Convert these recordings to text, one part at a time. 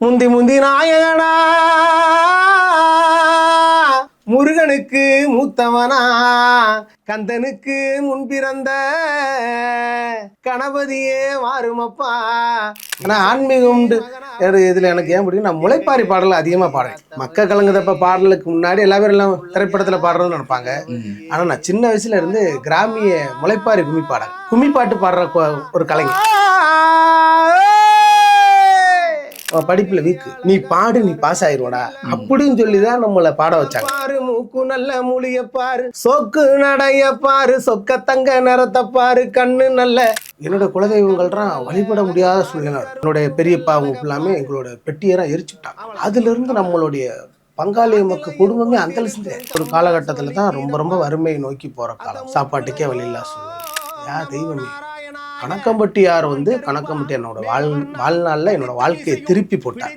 முந்தி முந்தி நாயகனா. முருகனுக்கு மூத்தவனா. கந்தனுக்கு முன்பிறந்த கணபதியே மாறுமப்பா. ஆனா ஆன்மீகம் உண்டு. இதில் இதுல எனக்கு ஏன் பிடிக்கும்? நான் முளைப்பாரி பாடல் அதிகமா பாடுறேன் மக்க கலங்குதப்ப பாடலுக்கு முன்னாடி எல்லா பேரும் எல்லாம் திரைப்படத்துல பாடுறதுன்னு நினைப்பாங்க. ஆனா நான் சின்ன வயசுல இருந்து கிராமிய முளைப்பாரி கும்மி பாடல் கும்மி பாட்டு பாடுற ஒரு கலைஞர் படிப்புல வீக்கு நீ பாடு நீ பாஸ் ஆயிருவடா. அப்படின்னு சொல்லிதான் நம்மள பாட வச்சாங்க. பாரு மூக்கு நல்ல மொழிய பாரு. சொக்கு நடைய பாரு சொக்க தங்க நிறத்தை பாரு கண்ணு நல்ல. என்னோட குலதெய்வங்கள்லாம் வழிபட முடியாத சூழ்நிலை. என்னுடைய பெரியப்பா அவங்க எல்லாமே எங்களோட பெட்டியெல்லாம் எரிச்சுட்டாங்க. அதுல இருந்து நம்மளுடைய பங்காளி மக்கள் குடும்பமே அந்தலிச்சு ஒரு காலகட்டத்துல தான் ரொம்ப ரொம்ப வறுமையை நோக்கி போற காலம். சாப்பாட்டுக்கே வழி இல்லா சூழ்நிலை. யா தெய்வமே. கணக்கம்பட்டியார் வந்து கணக்கம்பட்டி என்னோட வாழ் வாழ்நாளில் என்னோட வாழ்க்கையை திருப்பி போட்டார்.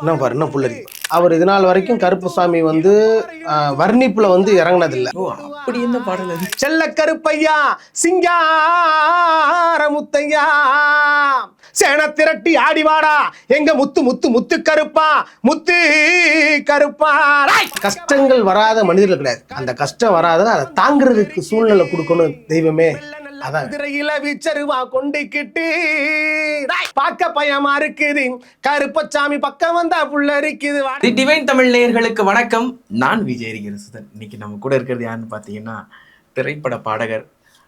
இன்னும் பாரு இன்னும் புள்ளரி அவர் இது நாள் வரைக்கும் கருப்புசாமி வந்து வர்ணிப்புல வந்து இறங்குனதில்லை. அப்படி என்ன பாடல் செல்ல கருப்பையா சிங்கார முத்தையா சேன திரட்டி ஆடிவாடா எங்க முத்து முத்து முத்து கருப்பா முத்து கருப்பா! கஷ்டங்கள் வராத மனிதர்கள் கிடையாது. அந்த கஷ்டம் வராத அதை தாங்குறதுக்கு சூழ்நிலை கொடுக்கணும் தெய்வமே. அதான். திரையில விச்சருவா கொண்டுக்கிட்டு! பார்க்க பயமா இருக்குது. கருப்பசாமி பக்கம் வந்தா புள்ள இருக்குது தி டிவைன் தமிழ் நேயர்களுக்கு வணக்கம். நான் விஜய் கிருசுதன் இன்னைக்கு நம்ம கூட இருக்கிறது யாருன்னு பார்த்தீங்கன்னா திரைப்பட பாடகர்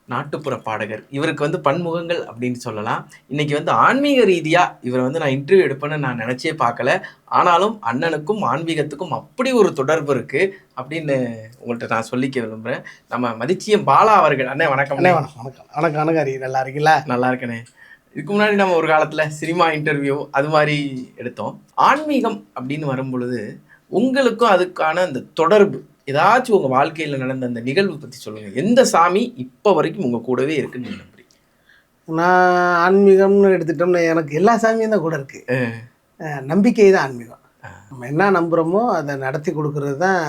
நாட்டுப்புற பாடகர். இவருக்கு வந்து பன்முகங்கள் அப்படின்னு சொல்லலாம். இன்னைக்கு வந்து ஆன்மீக ரீதியா இவரை வந்து நான் இன்டர்வியூ எடுப்பேன்னு நான் நினைச்சே பார்க்கல. ஆனாலும் அண்ணனுக்கும் ஆன்மீகத்துக்கும் அப்படி ஒரு தொடர்பு இருக்கு அப்படின்னு உங்கள்கிட்ட நான் சொல்லிக்க விரும்புறேன். நம்ம மதிச்சியம் பாலா அவர்கள். அண்ணே வணக்கம். அண்ணே வணக்கம் வணக்கம். வணக்கம் ஹரி நல்லா இருக்கீங்களா? நல்லா இருக்கனே. இதுக்கு முன்னாடி நம்ம ஒரு காலத்துல சினிமா இன்டர்வியூ அது மாதிரி எடுத்தோம். ஆன்மீகம் அப்படின்னு வரும்பொழுது உங்களுக்கும் அதுக்கான அந்த தொடர்பு ஏதாச்சும் உங்க வாழ்க்கையில நடந்த அந்த நிகழ்வு பத்தி சொல்லுங்க. எந்த சாமி இப்ப வரைக்கும் உங்க கூடவே இருக்குன்னு நம்புறீங்க? நான் ஆன்மீகம்னு எடுத்துட்டோம்னா எனக்கு எல்லா சாமியும் தான் கூட இருக்கு. அஹ் அஹ் நம்பிக்கை தான் ஆன்மீகம். நம்ம என்ன நம்புகிறோமோ அதை நடத்தி கொடுக்கறது தான்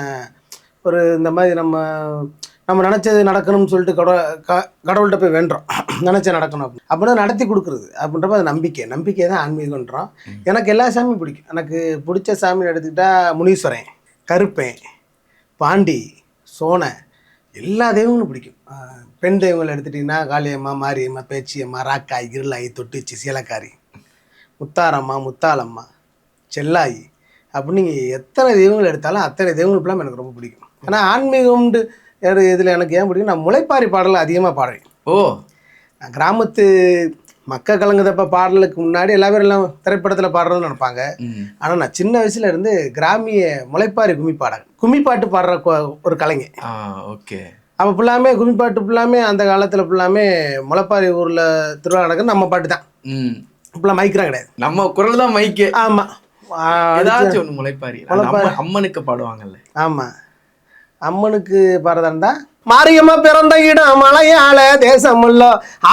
ஒரு இந்த மாதிரி நம்ம நம்ம நினச்சது நடக்கணும்னு சொல்லிட்டு கடவுள் க கடவுள்கிட்ட போய் வேண்டுறோம். நினச்சது நடக்கணும் அப்படின்னு. அப்படின்னா நடத்தி கொடுக்குறது. அப்படின்றப்ப அது நம்பிக்கை. நம்பிக்கை தான் ஆன்மீகன்றோம் எனக்கு எல்லா சாமியும் பிடிக்கும். எனக்கு பிடிச்ச சாமின்னு எடுத்துக்கிட்டா முனீஸ்வரன் கருப்பேன் பாண்டி சோனை எல்லா தெய்வங்களும் பிடிக்கும். பெண் தெய்வங்கள் எடுத்துட்டிங்கன்னா காளியம்மா மாரியம்மா பேச்சியம்மா ராக்காய் இருளாய் தொட்டுச்சி சீலக்காரி முத்தாரம்மா முத்தாளம்மா செல்லாயி அப்படின்னு நீங்கள் எத்தனை தெய்வங்கள் எடுத்தாலும் அத்தனை தெய்வங்கள் ஃபுல்லாக எனக்கு ரொம்ப பிடிக்கும். ஆனால் ஆன்மீகம்னு வேறு இதில் எனக்கு ஏன் பிடிக்கும்? நான் முளைப்பாரி பாடலை அதிகமாக பாடுறேன் ஓ. நான் கிராமத்து மக்க கலங்குதப்ப பாடலுக்கு முன்னாடி எல்லா பேரும் எல்லாம் திரைப்படத்தில் பாடுறதுன்னு நினைப்பாங்க. ஆனால் நான் சின்ன வயசுல இருந்து கிராமிய முளைப்பாரி கும்மி பாடல் கும்மி பாட்டு பாடுற ஒரு கலைஞர் ஓகே. அப்போ ஃபுல்லாமே கும்மி பாட்டு ஃபுல்லாமே அந்த காலத்தில் ஃபுல்லாமே முளைப்பாரி ஊரில் திருவிழா நடக்குது. நம்ம பாட்டு தான். இப்பெல்லாம் மைக்லாம் கிடையாது. நம்ம குரல் தான் மைக்கு. ஆமாம் ஏதாச்சும் முளைப்பாரி. அம்ம- அம்மனுக்கு பாடுவாங்கல்ல. ஆமாம் அம்மனுக்கு பாரதாண்டா மாரியம்மா பிறந்த இடம் மலையாள தேசமுள்ள.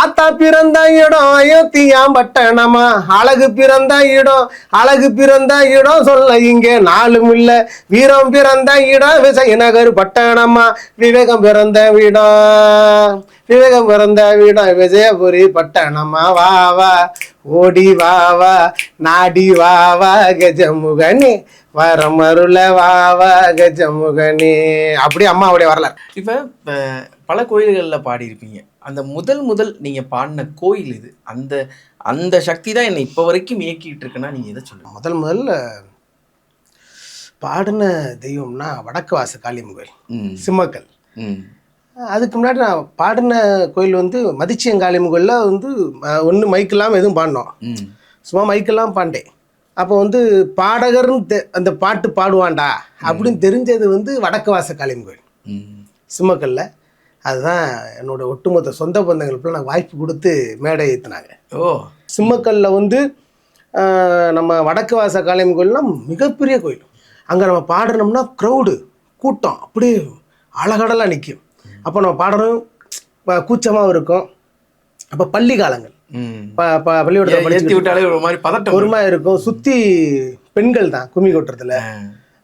ஆத்தா பிறந்த இடம் அயோத்தியாம் பட்டணமா அழகு பிறந்த இடம் அழகு பிறந்த இடம் சொல்ல இங்கே நாளும் இல்ல. வீரம் பிறந்த இடம் விசயநகர் பட்டணமா. விவேகம் பிறந்த இடம். விவேகம் பிறந்த வீடம் விஜயபுரி பட்டணமா? வா வா ஓடி வா வா நாடி வா வா கஜமுகனே. வரமருள வா வா கஜமுகனே. அப்படி அம்மாவுடைய வரலாறு. இப்ப பல கோயில்கள்ல பாடியிருப்பீங்க. அந்த முதல் முதல் நீங்க பாடின கோயில் இது. அந்த அந்த சக்தி தான் என்னை இப்ப வரைக்கும் இயக்கிட்டு இருக்குன்னா நீங்க எதை சொல்லுங்க முதல் முதல்ல பாடின தெய்வம்னா வடக்கு வாச காளியம்மன் கோயில் சிம்மக்கல். அதுக்கு முன்னாடி நான் பாடின கோயில் வந்து மதிச்சியன் காளியம்மன் கோயிலில் வந்து ஒன்று மைக் இல்லாமல் எதுவும் பாடினோம். சும்மா மைக்கெல்லாம் பாண்டேன் அப்போ வந்து பாடகர்னு தெ- அந்த பாட்டு பாடுவான்டா அப்படின்னு தெரிஞ்சது வந்து வடக்கு வாச காளியம்மன் கோயில் சிம்மக்கல்ல. அதுதான் என்னோட ஒட்டுமொத்த சொந்த பந்தங்களுக்குலாம் நான் வாய்ப்பு கொடுத்து மேடை ஏற்றினாங்க ஓ. சிம்மக்கல்ல வந்து நம்ம வடக்கு வாச காளியம்மன் கோயில்னா மிகப்பெரிய கோயில். அங்கே நம்ம பாடணும்னா க்ரௌடு கூட்டம் அப்படியே அழகடலாக நிற்கும் அப்போ நம்ம பாடணும் கூச்சமாகவும் இருக்கும். அப்போ பள்ளி காலங்கள். பள்ளிக்கூடத்தில் விட்டாலே ஒரு மாதிரி பதட்டம் பொறுமா இருக்கும். சுற்றி பெண்கள் தான் கும்மி கொட்டுறதுல.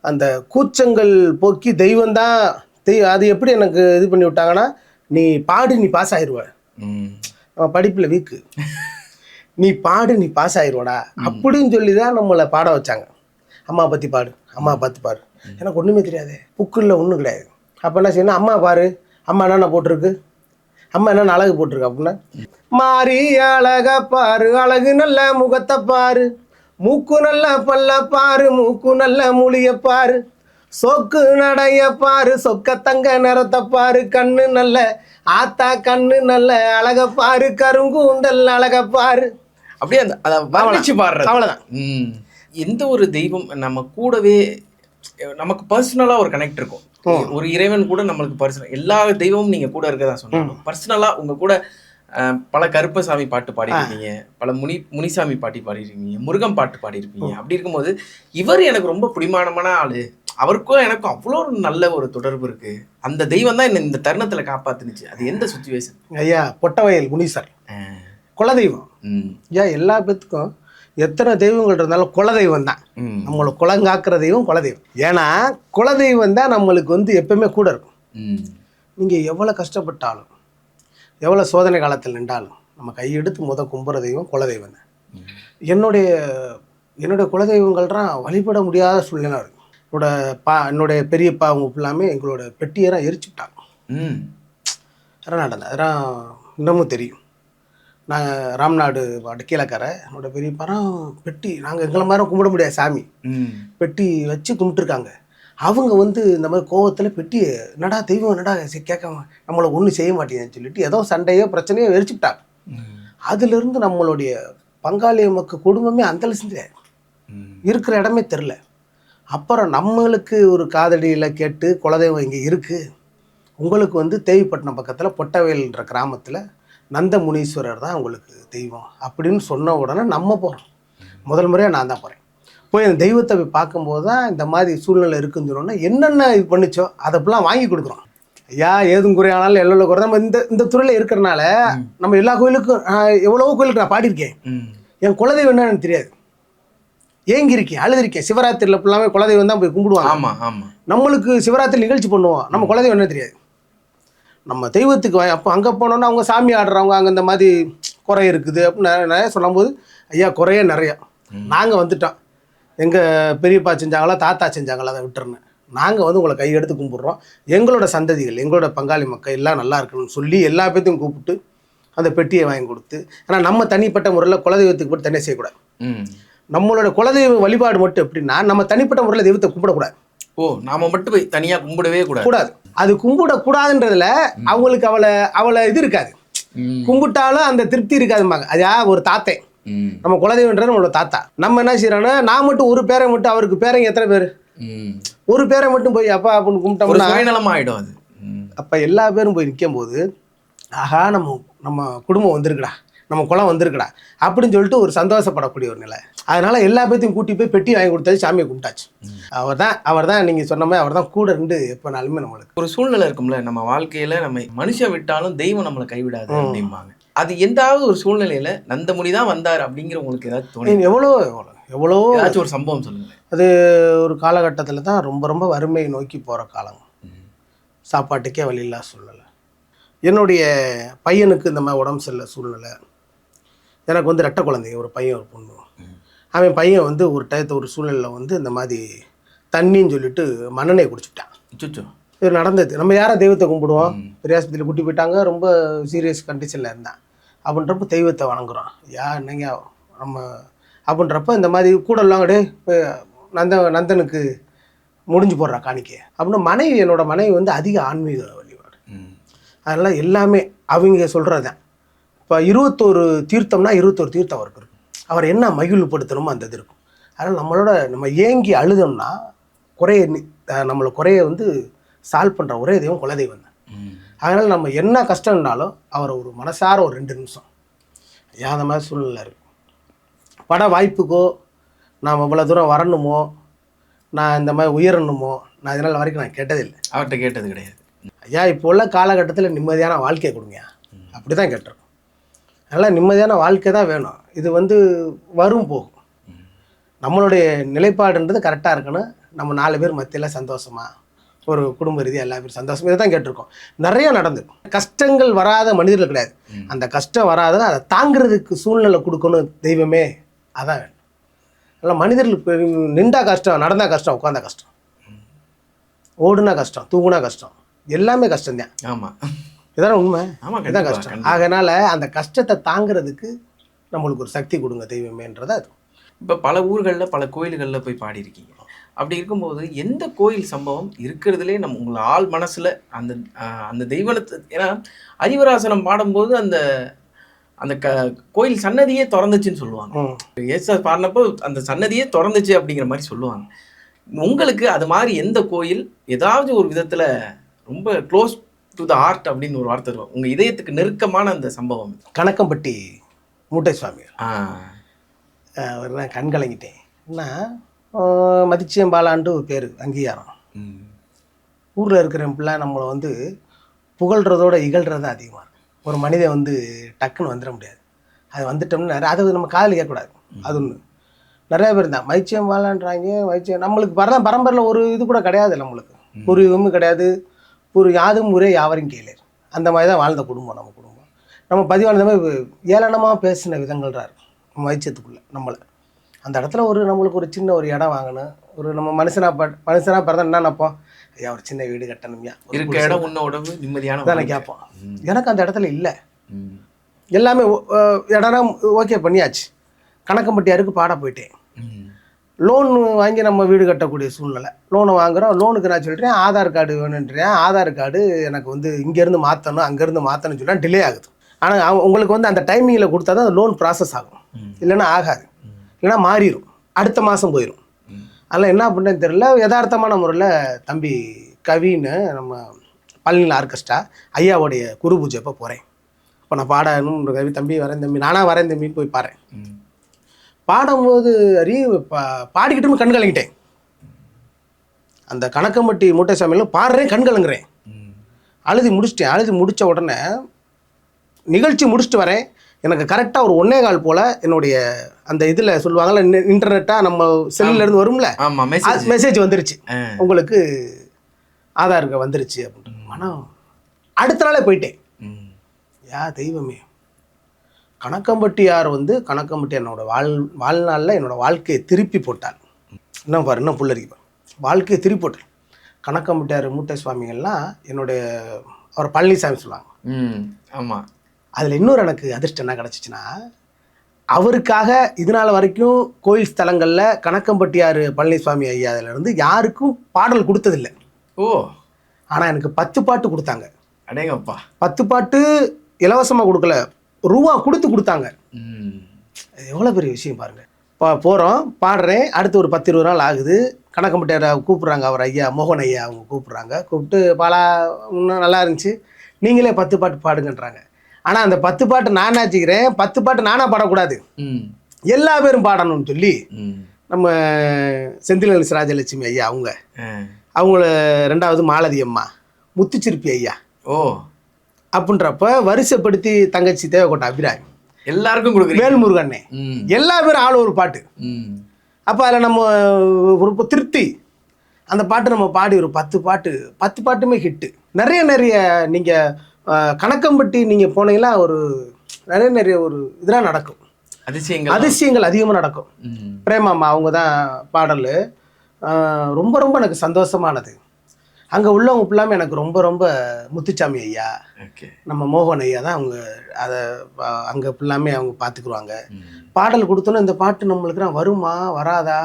அந்த கூச்சங்கள் போக்கி தெய்வம் தான் அது எப்படி எனக்கு இது பண்ணி விட்டாங்கன்னா நீ பாடு நீ பாஸ் ஆயிடுவ அவன் படிப்பில் வீக்கு. நீ பாடு நீ பாஸ் ஆயிடுவாடா அப்படின்னு சொல்லி தான் நம்மளை பாட வச்சாங்க. அம்மா பற்றி பாடு அம்மா பார்த்து பாரு எனக்கு ஒன்றுமே தெரியாது. புக்கில் ஒன்றும் கிடையாது. அப்போ என்ன செய்யணும்? அம்மா பாரு அம்மா என்னென்ன போட்டிருக்கு? அம்மா என்னென்ன அழகு போட்டிருக்கு அப்படின்னா மாறி அழகா பாரு அழகு நல்ல முகத்தை பாரு மூக்கு நல்ல பல்ல பாரு மூக்கு நல்ல மொழிய பாரு சொக்கு நடைய பாரு சொக்க தங்க நிறத்தை பாரு கண்ணு நல்ல ஆத்தா கண்ணு நல்ல அழக பாரு கருங்கூந்தல் அழக பாரு. அப்படியே அந்த அதை வர்ணிச்சு பாடுறது. அவ்வளோதான் ம். எந்த ஒரு தெய்வம் நம்ம கூடவே நமக்கு பர்சனலா ஒரு கனெக்ட் இருக்கும். ஒரு இறைவன் கூட நம்மளுக்கு பர்சனல் எல்லா தெய்வமும் நீங்க கூட இருக்கதா சொன்னாலும் பர்சனலா உங்க கூட பல கருப்பசாமி பாட்டு பாடிருக்கீங்க பல முனி முனிசாமி பாட்டி பாடிருக்கீங்க முருகன் பாட்டு பாடியிருப்பீங்க அப்படி இருக்கும்போது இவர் எனக்கு ரொம்ப பிடிமானமான ஆளு. அவருக்கும் எனக்கும் அவ்வளோ ஒரு நல்ல ஒரு தொடர்பு இருக்கு. அந்த தெய்வம் தான் என்ன இந்த தருணத்துல காப்பாத்துனுச்சு. அது எந்த சுச்சுவேஷன் ஐயா பொட்டவயல் முனீசர் குலதெய்வம். ஐயா எல்லா பேத்துக்கும் எத்தனை தெய்வங்கள் இருந்தாலும் குலதெய்வம் தான். நம்மளை குலங்காக்குற தெய்வம் குலதெய்வம். ஏன்னா குலதெய்வம் தான் நம்மளுக்கு வந்து எப்பவுமே கூட இருக்கும். நீங்கள் எவ்வளோ கஷ்டப்பட்டாலும் எவ்வளோ சோதனை காலத்தில் நின்றாலும் நம்ம கையெடுத்து முத கும்புற தெய்வம் குலதெய்வம் தான். என்னுடைய என்னுடைய குலதெய்வங்கள்லாம் வழிபட முடியாத சூழ்நிலை இருக்கு என்னோட பா என்னுடைய பெரியப்பா அவங்க ஃபுல்லாமே எங்களோட பெட்டியெல்லாம் எரிச்சு விட்டாங்க. ம். அதெல்லாம் நடந்தது. அதெல்லாம் இன்னமும் தெரியும். நாங்கள் ராம்நாடு வாட்டு கீழக்கரை என்னோட பெரியப்பாரம் பெட்டி நாங்கள் எங்களை மாதிரி கும்பிட முடியாது சாமி. பெட்டி வச்சு கும்பிட்டுருக்காங்க. அவங்க வந்து இந்த மாதிரி கோவத்தில் பெட்டி என்னடா தெய்வம் என்னடா சரி கேட்காம நம்மளை ஒன்றும் செய்ய மாட்டேங்குதுன்னு சொல்லிட்டு ஏதோ சண்டையோ பிரச்சனையோ வெறிச்சுட்டாங்க அதுலேருந்து நம்மளுடைய பங்காளி மக்கள் குடும்பமே அந்த செஞ்சு இருக்கிற இடமே தெரில. அப்புறம் நம்மளுக்கு ஒரு காதடியில் கேட்டு குலதெய்வம் இங்கே இருக்குது உங்களுக்கு வந்து தேவிப்பட்டினம் பக்கத்தில் பொட்டவேல்ன்ற கிராமத்தில் நந்த முனீஸ்வரர் தான் உங்களுக்கு தெய்வம் அப்படின்னு சொன்ன உடனே நம்ம போகிறோம் முதல் முறையாக நான் தான் போகிறேன் போய் அந்த தெய்வத்தை போய் பார்க்கும்போது தான் இந்த மாதிரி சூழ்நிலை இருக்குன்னு சொன்னோன்னா என்னென்ன இது பண்ணுச்சோ அதெல்லாம் வாங்கி கொடுக்குறோம். ஐயா ஏதும் குறையானாலும் எல்லோ குறை. நம்ம இந்த இந்த துறையில் இருக்கிறனால நம்ம எல்லா கோயிலுக்கும் எவ்வளவோ கோயிலுக்கு நான் பாடியிருக்கேன். என் குலதெய்வம் என்னன்னு எனக்கு தெரியாது. ஏங்கிருக்கேன் அழுதுருக்கேன். சிவராத்திரியில் ஃபுல்லாமே குலதெய்வம் தான் போய் கும்பிடுவாங்க. ஆமா ஆமா. நம்மளுக்கு சிவராத்திரி நிகழ்ச்சி பண்ணுவோம். நம்ம குலதெய்வம் என்ன தெரியாது. நம்ம தெய்வத்துக்கு அப்போ அங்கே போனோன்னா அவங்க சாமி ஆடுறவங்க அங்கே இந்த மாதிரி குறை இருக்குது அப்படின்னு நிறைய- சொல்லும்போது ஐயா குறையே நிறையா. நாங்கள் வந்துட்டோம். எங்கள் பெரியப்பா செஞ்சாங்களா தாத்தா செஞ்சாங்களா அதை விட்டுருன்னு. நாங்கள் வந்து உங்களை கையெடுத்து கும்பிட்றோம். எங்களோட சந்ததிகள் எங்களோட பங்காளி மக்கள் எல்லாம் நல்லா இருக்கணும்னு சொல்லி எல்லா பேர்த்தையும் கூப்பிட்டு அந்த பெட்டியை வாங்கி கொடுத்து ஏன்னா நம்ம தனிப்பட்ட முறையில் குலதெய்வத்துக்கு போட்டு தனியாக செய்யக்கூடாது. நம்மளோட குலதெய்வ வழிபாடு மட்டும் எப்படின்னா நம்ம தனிப்பட்ட முறையில் தெய்வத்தை கும்பிடக்கூடாது. ஓ நாம மட்டும் போய் தனியா கும்பிடவே கூடாது. கூடாது. அது கும்பிடக்கூடாதுன்றதுல அவங்களுக்கு அவளை அவளை இது இருக்காது. கும்பிட்டாலும் அந்த திருப்தி இருக்காதும்பாங்க. அதா ஒரு தாத்தே. நம்ம குலதெய்வன்றது நம்மளோட தாத்தா. நம்ம என்ன செய்யறோம்னா நான் மட்டும் ஒரு பேரை மட்டும் அவருக்கு பேரங்க எத்தனை பேர்? ஒரு பேரை மட்டும் போய் அப்பா அப்படின்னு ஒரு கும்பிட்டோம்னா சுயநலம் ஆயிடும் அது. அப்போ எல்லா பேரும் போய் நிற்கும் போது ஆஹா நம்ம நம்ம குடும்பம் வந்திருக்குடா. நம்ம குலம் வந்திருக்குடா அப்படின்னு சொல்லிட்டு ஒரு சந்தோஷப்படக்கூடிய ஒரு நிலை. அதனால எல்லா பேர்த்தையும் கூட்டி போய் பெட்டி வாங்கி கொடுத்தாச்சு சாமியை கும்பிட்டாச்சு. அவர் தான் அவர் தான் நீங்கள் சொன்ன மாதிரி அவர் தான் கூட இருந்து எப்போனாலுமே நம்மளுக்கு. ஒரு சூழ்நிலை இருக்கும்ல நம்ம வாழ்க்கையில நம்ம மனுஷன் விட்டாலும் தெய்வம் நம்மளை கைவிடாது அப்படிம்பாங்க. அது எந்தாவது ஒரு சூழ்நிலையில நந்தமுனி தான் வந்தார் அப்படிங்கிற உங்களுக்கு ஏதாவது தோணி எவ்வளோ எவ்வளோ எவ்வளோ ஏதாச்சும் ஒரு சம்பவம் சொல்லுங்க அது ஒரு காலகட்டத்தில் தான் ரொம்ப ரொம்ப வறுமையை நோக்கி போகிற காலம். சாப்பாட்டுக்கே வழி இல்லா சூழ்நிலை. என்னுடைய பையனுக்கு இந்த மாதிரி உடம்பு சரியில்லை சூழ்நிலை. எனக்கு வந்து ரெட்டை குழந்தைங்க ஒரு பையன் ஒரு பொண்ணு. அவன் பையன் வந்து ஒரு டயத்து ஒரு சூழ்நிலையில் வந்து இந்த மாதிரி தண்ணின்னு சொல்லிட்டு மண்ணெண்ணெய் குடிச்சுட்டான். இது நடந்தது. நம்ம யாரை தெய்வத்தை கும்பிடுவோம்? பெரியாஸ்பத்திரியில் கூட்டி போயிட்டாங்க. ரொம்ப சீரியஸ் கண்டிஷனில் இருந்தான். அப்படின்றப்ப தெய்வத்தை வணங்குறோம் யா என்னங்க நம்ம அப்படின்றப்ப இந்த மாதிரி கூட இல்லாங்கடே நந்த நந்தனுக்கு முடிஞ்சு போடுறா காணிக்கை. அப்படின்னு மனைவி என்னோட மனைவி வந்து அதிக ஆன்மீக வழிபாடு. அதெல்லாம் எல்லாமே அவங்க சொல்கிறது தான் இப்போ இருபத்தோரு தீர்த்தம்னா இருபத்தோரு தீர்த்தம் அவருக்கு இருக்கும். அவர் என்ன மகிழ்வுபடுத்தணுமோ அந்த இது இருக்கும். அதனால் நம்மளோட நம்ம ஏங்கி அழுதோம்னா குறைய நம்மளை குறைய வந்து சால்வ் பண்ணுற ஒரே தெய்வம் குலதெய்வம் தான். அதனால் நம்ம என்ன கஷ்டம்னாலும் அவரை ஒரு மனசார ஒரு ரெண்டு நிமிஷம். அந்த மாதிரி சூழ்நிலை இருக்கு? பட வாய்ப்புக்கோ நாம் இவ்வளோ தூரம் வரணுமோ? நான் இந்த மாதிரி உயரணுமோ? நான் இதனால் வரைக்கும் நான் கேட்டதில்லை அவர்கிட்ட கேட்டது கிடையாது. ஐயா இப்போ உள்ள காலகட்டத்தில் நிம்மதியான வாழ்க்கையை கொடுங்க. அப்படி தான் கேட்டிருக்கோம். அதனால் நிம்மதியான வாழ்க்கை தான் வேணும். இது வந்து வரும் போகும். நம்மளுடைய நிலைப்பாடுன்றது கரெக்டாக இருக்கணும். நம்ம நாலு பேர் மத்தியில் சந்தோஷமா ஒரு குடும்ப ரீதியாக எல்லா பேரும் சந்தோஷம் இதை தான் கேட்டிருக்கோம். நிறைய நடந்து. கஷ்டங்கள் வராத மனிதர்கள் கிடையாது. அந்த கஷ்டம் வராத அதை தாங்கிறதுக்கு சூழ்நிலை கொடுக்கணும் தெய்வமே. அதான் வேணும். இல்லை மனிதர்களுக்கு பெரிய- நின்றா கஷ்டம் நடந்தா கஷ்டம் உட்காந்தா கஷ்டம். ஓடுனா கஷ்டம் தூங்குனா கஷ்டம். எல்லாமே கஷ்டம்தான். ஆமா. இதான உண்மை? ஆமா இதான் கஷ்டம். அதனால அந்த கஷ்டத்தை தாங்கிறதுக்கு நம்மளுக்கு ஒரு சக்தி கொடுங்க தெய்வமேன்றதா அது. இப்ப பல ஊர்கள்ல பல கோயில்கள்ல போய் பாடியிருக்கீங்க. அப்படி இருக்கும்போது எந்த கோயில் சம்பவம் இருக்கிறதுலே நம்ம உங்களை ஆள் மனசுல அந்த அந்த தெய்வனத்தை ஏன்னா அறிவராசனம் பாடும்போது அந்த அந்த க கோயில் சன்னதியே திறந்துச்சுன்னு சொல்லுவாங்க. ம். ஏசா பாடினப்போ அந்த சன்னதியே திறந்துச்சு அப்படிங்கிற மாதிரி சொல்லுவாங்க. உங்களுக்கு அது மாதிரி எந்த கோயில் ஏதாவது ஒரு விதத்துல ரொம்ப க்ளோஸ் டு த ஆர்ட் அப்படின்னு ஒரு வார்த்தை இருக்கும் உங்க இதயத்துக்கு நெருக்கமான அந்த சம்பவம் கணக்கம்பட்டி மூட்டை சுவாமி நான் கண் கலங்கிட்டேன். ஆஹ், மதிச்சியம் பாலாண்டு பேர் அங்கீகாரம். ஊரில் இருக்கிற பிள்ளை நம்மளை வந்து புகழ்கிறதோட இகழ்கிறது அதிகமாக ஒரு மனிதன் வந்து டக்குன்னு வந்துட முடியாது. அது வந்துட்டோம்னா நிறைய- அது நம்ம காதில் கேட்கக்கூடாது. அது ஒன்று நிறைய பேர் தான். மைச்சியம் வாழான்றாங்க மைச்சியம் நம்மளுக்கு பர பரம்பரையில் ஒரு இது கூட கிடையாது நம்மளுக்கு. ஒரு இதுவும் கிடையாது. ஒரு யாதும் ஊரே யாவரும் கேளு. அந்த மாதிரி தான் வாழ்ந்த குடும்பம் நம்ம குடும்பம். நம்ம பதிவான மாதிரி ஏளனமாக பேசின விதங்கள் தான் இருக்கும். நம்ம வைத்தியத்துக்குள்ளே நம்மளை. அந்த இடத்துல ஒரு நம்மளுக்கு ஒரு சின்ன ஒரு இடம் வாங்கணும். ஒரு நம்ம மனுஷனாக ப மனுஷனாக பிறந்தா என்ன நினைப்போம்? ஐயா ஒரு சின்ன வீடு கட்டணும்யா. இருக்க இடம் உன்ன உடம்பு நிம்மதியான வாழ்க்கை. கேட்போம். எனக்கு அந்த இடத்துல இல்லை. எல்லாமே ஒ- அஹ் இடம் ஓகே பண்ணியாச்சு. கணக்கம்பட்டியாருக்கு பாட போயிட்டேன். லோன் வாங்கி நம்ம வீடு கட்டக்கூடிய சூழ்நிலை. லோனை வாங்குறோம். லோனுக்கு நான் சொல்கிறேன் ஆதார் கார்டு வேணுன்றேன். ஆதார் கார்டு எனக்கு வந்து இங்கேருந்து மாற்றணும் அங்கேருந்து மாற்றணும்னு சொன்னால் டிலே ஆகுது. ஆனால் அவங்க உங்களுக்கு வந்து அந்த டைமிங்கில் கொடுத்தா தான் லோன் ப்ராசஸ் ஆகும். இல்லைன்னா ஆகாது. இல்லைன்னா மாறிடும் அடுத்த மாதம் போயிடும். அதில் என்ன பண்ணேன்னு தெரியல. யதார்த்தமான முறையில் தம்பி கவின்னு நம்ம பழனியில் ஆர்கெஸ்ட்ரா ஐயாவுடைய குரு பூஜை அப்போ போகிறேன் இப்போ நான் பாடணும் கவி தம்பி வரேன் தம்பி. நானாக வரேன் தம்பின்னு போய் பாடுறேன். ம். பாடும்போது அறி பா பாடிக்கிட்டு கண் கலங்கிட்டேன். அந்த கணக்கம்பட்டி மூட்டைசாமியில் பாடுறேன் கண் கலங்குறேன். அழுதி முடிச்சிட்டேன். அழுதி முடித்த உடனே நிகழ்ச்சி முடிச்சுட்டு வரேன். எனக்கு கரெக்டாக ஒரு ஒன்னே கால் போல் என்னுடைய அந்த இதில் சொல்லுவாங்கல்ல இன்டர்நெட்டாக நம்ம செல்லுல இருந்து வரும்ல? மெசேஜ் வந்துருச்சு. உங்களுக்கு ஆதார் வந்துருச்சு அப்படின்ட்டு. மனம் அடுத்த நாளே போயிட்டேன். ம். யா தெய்வமே. கணக்கம்பட்டியார் வந்து கணக்கம்பட்டி என்னோட வாழ் வாழ்நாளில் என்னோட வாழ்க்கையை திருப்பி போட்டார். இன்னும் பாரு இன்னும் புல்லரிக்கு பாரு வாழ்க்கையை திருப்பி போட்டார். கணக்கம்பட்டியார் மூட்டை சுவாமிகள்லாம் என்னுடைய அவர் பழனிசாமி சொல்லுவாங்க. ம். ஆமா. அதில் இன்னொரு எனக்கு அதிர்ஷ்டம் என்ன கிடச்சிச்சின்னா அவருக்காக இது நாள் வரைக்கும் கோயில் ஸ்தலங்களில் கணக்கம்பட்டியார் பழனிசாமி ஐயா அதுல இருந்து யாருக்கும் பாடல் கொடுத்ததில்லை. ஓ. ஆனால் எனக்கு பத்து பாட்டு கொடுத்தாங்க. அடேங்கப்பா. பத்து பாட்டு இலவசமாக கொடுக்கல. ரூபா கொடுத்து கொடுத்தாங்க. எவ்வளோ பெரிய விஷயம் பாருங்கள் பா போகிறோம் பாடுறேன் அடுத்து ஒரு பத்து இருபது நாள் ஆகுது. கணக்கம்பட்டியாரை கூப்பிட்றாங்க அவர் ஐயா மோகன் ஐயா அவங்க கூப்பிட்றாங்க. கூப்பிட்டு பாலா இன்னும் நல்லா இருந்துச்சு. நீங்களே பத்து பாட்டு பாடுங்கன்றாங்க. ஆனால் அந்த பத்து பாட்டு நான் நினச்சிக்கிறேன் பத்து பாட்டு நானாக பாடக்கூடாது. ம். எல்லா பேரும் பாடணும்னு சொல்லி. நம்ம செந்தில் ராஜலட்சுமி ஐயா அவங்க. அவங்கள ரெண்டாவது மாலதி அம்மா முத்துச்சிருப்பி ஐயா. ஓ. அப்படின்றப்ப வரிசைப்படுத்தி தங்கச்சி தேவக்கோட்டை அபிராமி. எல்லாருக்கும் கொடுக்குறீங்க. வேல்முருகண்ணே. எல்லா பேரும் ஆள் ஒரு பாட்டு. அப்போ அதில் நம்ம ஒரு திருப்தி அந்த பாட்டு நம்ம பாடி ஒரு பத்து பாட்டு பத்து பாட்டுமே ஹிட்டு நிறைய நிறைய நீங்கள் கணக்கம்பட்டி நீங்கள் போனீங்கன்னா ஒரு நிறைய நிறைய ஒரு இதெல்லாம் நடக்கும். அதிசயங்கள். அதிசயங்கள் அதிகமாக நடக்கும். ம். பிரேமாம்மா அவங்க தான் பாடல் ரொம்ப ரொம்ப எனக்கு சந்தோஷமானது. அங்கே உள்ளவங்க ஃபுல்லாமே எனக்கு ரொம்ப ரொம்ப முத்துச்சாமி ஐயா நம்ம மோகன் ஐயா தான் அவங்க அதை அங்கே ஃபுல்லாமே அவங்க பார்த்துக்குருவாங்க. பாடல் கொடுத்தோன்னே இந்த பாட்டு நம்மளுக்குலாம் வருமா வராதா?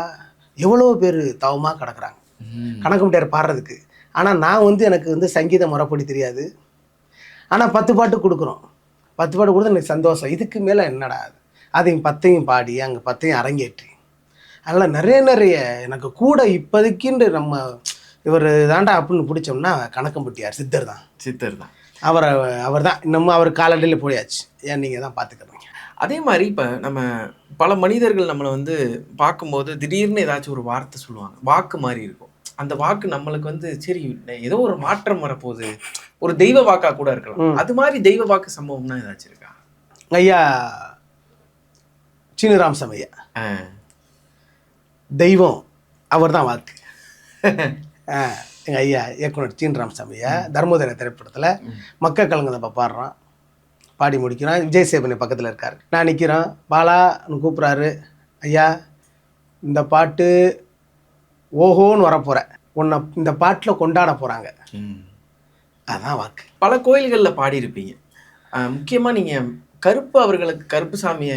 எவ்வளோ பேர் தவமாக கிடக்குறாங்க. கணக்கு முடியார் பாடுறதுக்கு. ஆனால் நான் வந்து எனக்கு வந்து சங்கீத முறைப்படி தெரியாது. ஆனால் பத்து பாட்டு கொடுக்குறோம். பத்து பாட்டு கொடுத்தா எனக்கு சந்தோஷம். இதுக்கு மேலே என்னடா அது? அதையும் பத்தையும் பாடி அங்கே பத்தையும் அரங்கேற்றி. அதனால் நிறைய நிறைய எனக்கு கூட இப்போதைக்குன்னு நம்ம இவர் தாண்டா அப்படின்னு பிடிச்சோம்னா கணக்கம்பட்டியார் சித்தர் தான். சித்தர் தான். அவரை அவர் தான். இன்னமும் அவர் காலடியில் போயாச்சு. ஏன் நீங்கள் தான் பார்த்துக்கிறீங்க அதே மாதிரி இப்போ நம்ம பல மனிதர்கள் நம்மளை வந்து பார்க்கும்போது திடீர்னு ஏதாச்சும் ஒரு வார்த்தை சொல்லுவாங்க. வாக்கு மாதிரி இருக்கும். அந்த வாக்கு நம்மளுக்கு வந்து சரி ஏதோ ஒரு மாற்றம் வரப்போகுது. ஒரு தெய்வ வாக்கா கூட இருக்கலாம். அது மாதிரி தெய்வ வாக்கு சம்பவம்னா ஏதாச்சும் இருக்கா? ஐயா சீனிராம் சமையா. தெய்வம் அவர் தான் வாக்கு. எங்கள் ஐயா இயக்குனர் சீன் ராமசாமி ஐயா தர்மோதர திரைப்படத்தில் மக்க கலங்குதப்ப பாடுறான். பாடி முடிக்கிறான். விஜய் சேபனி பக்கத்தில் இருக்கார். நான் நிற்கிறேன் பாலான்னு கூப்பிட்றாரு. ஐயா இந்த பாட்டு ஓஹோன்னு வரப்போகிறேன் உன்னை இந்த பாட்டில் கொண்டாட போகிறாங்க. அதான் வாக்கு. பல கோயில்களில் பாடியிருப்பீங்க. ஆஹ் முக்கியமா நீங்க கருப்பு அவர்களுக்கு கருப்பு சாமிய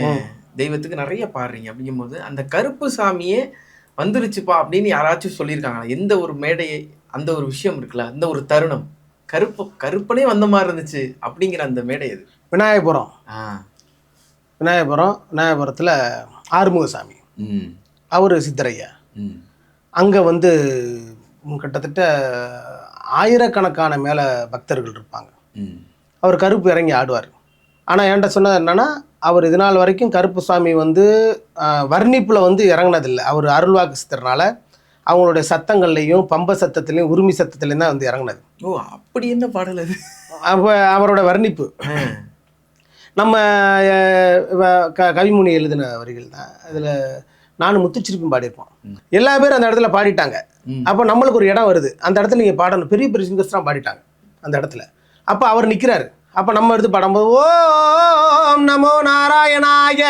தெய்வத்துக்கு நிறைய பாடுறீங்க. அப்படிங்கும்போது அந்த கருப்பு சாமியே வந்துருச்சுப்பா அப்படின்னு யாராச்சும் சொல்லியிருக்காங்களா? எந்த ஒரு மேடையை அந்த ஒரு விஷயம் இருக்குல்ல அந்த ஒரு தருணம். கருப்பு கருப்பனே வந்த மாதிரி இருந்துச்சு அப்படிங்கிற அந்த மேடை அது விநாயகபுரம். விநாயகபுரம் விநாயகபுரத்தில் ஆறுமுகசாமி. ம். அவர் சித்தரையா? ம். அங்கே வந்து கிட்டத்தட்ட ஆயிரக்கணக்கான மேலே பக்தர்கள் இருப்பாங்க. ம். அவர் கருப்பு இறங்கி ஆடுவார். ஆனால் என்கிட்ட சொன்னது என்னன்னா அவர் இது நாள் வரைக்கும் கருப்பு சாமி வந்து வர்ணிப்பில் வந்து இறங்குனதில்லை. அவர் அருள்வாக்கு சித்தர்னால அவங்களுடைய சத்தங்கள்லையும் பம்ப சத்தத்துலேயும் உரிமை சத்தத்துலேயும் தான் வந்து இறங்குனது. ஓ அப்படி என்ன பாடல் அது? அப்போ அவரோட வர்ணிப்பு. நம்ம க கவிமுனி எழுதின வரிகள் தான். அதில் நானும் முத்துச்சிருப்பும் பாடியிருப்போம். எல்லா பேரும் அந்த இடத்துல பாடிட்டாங்க. அப்போ நம்மளுக்கு ஒரு இடம் வருது. அந்த இடத்துல நீங்கள் பாடணும். பெரிய பெரிய சிங்கர்ஸ்லாம் பாடிட்டாங்க. அந்த இடத்துல. அப்போ அவர் நிற்கிறாரு அப்போ நம்ம எடுத்து பாடும்போது ஓம் நமோ நாராயணாய.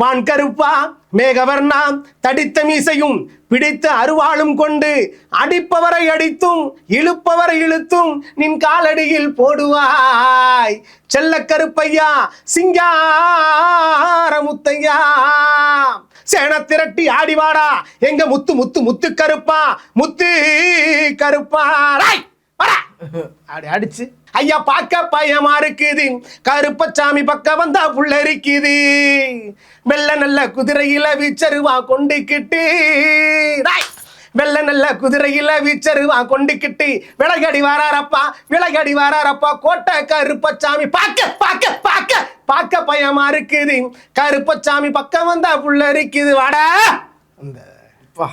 வான் கருப்பா மேகவர்ணா தடித்த மீசையும் பிடித்த அருவாளும் கொண்டு அடிப்பவரை அடித்தும் இழுப்பவரை இழுத்தும் நின் காலடியில் போடுவாய். செல்ல கருப்பையா சிங்கார முத்தையா. சேன திரட்டி ஆடிவாடா எங்க முத்து முத்து முத்து கருப்பா முத்து கருப்பா. அடி அடிச்சு. ஐயா பார்க்க பயமா இருக்குது. கருப்பசாமி பக்கம் வந்தா புள்ள இருக்குது வெள்ள நல்ல குதிரையில வீச்சருவா கொண்டுக்கிட்டு. ராய். வெள்ள நல்ல குதிரையில வீச்சருவா கொண்டுக்கிட்டு. விலகடி வாராரப்பா விலகடி வராரப்பா. கோட்டை கருப்பசாமி பார்க்க பார்க்க பார்க்க பார்க்க பயமா இருக்குது. கருப்பசாமி பக்கம் வந்தா புள்ள இருக்குது வாடா! அந்த அப்பா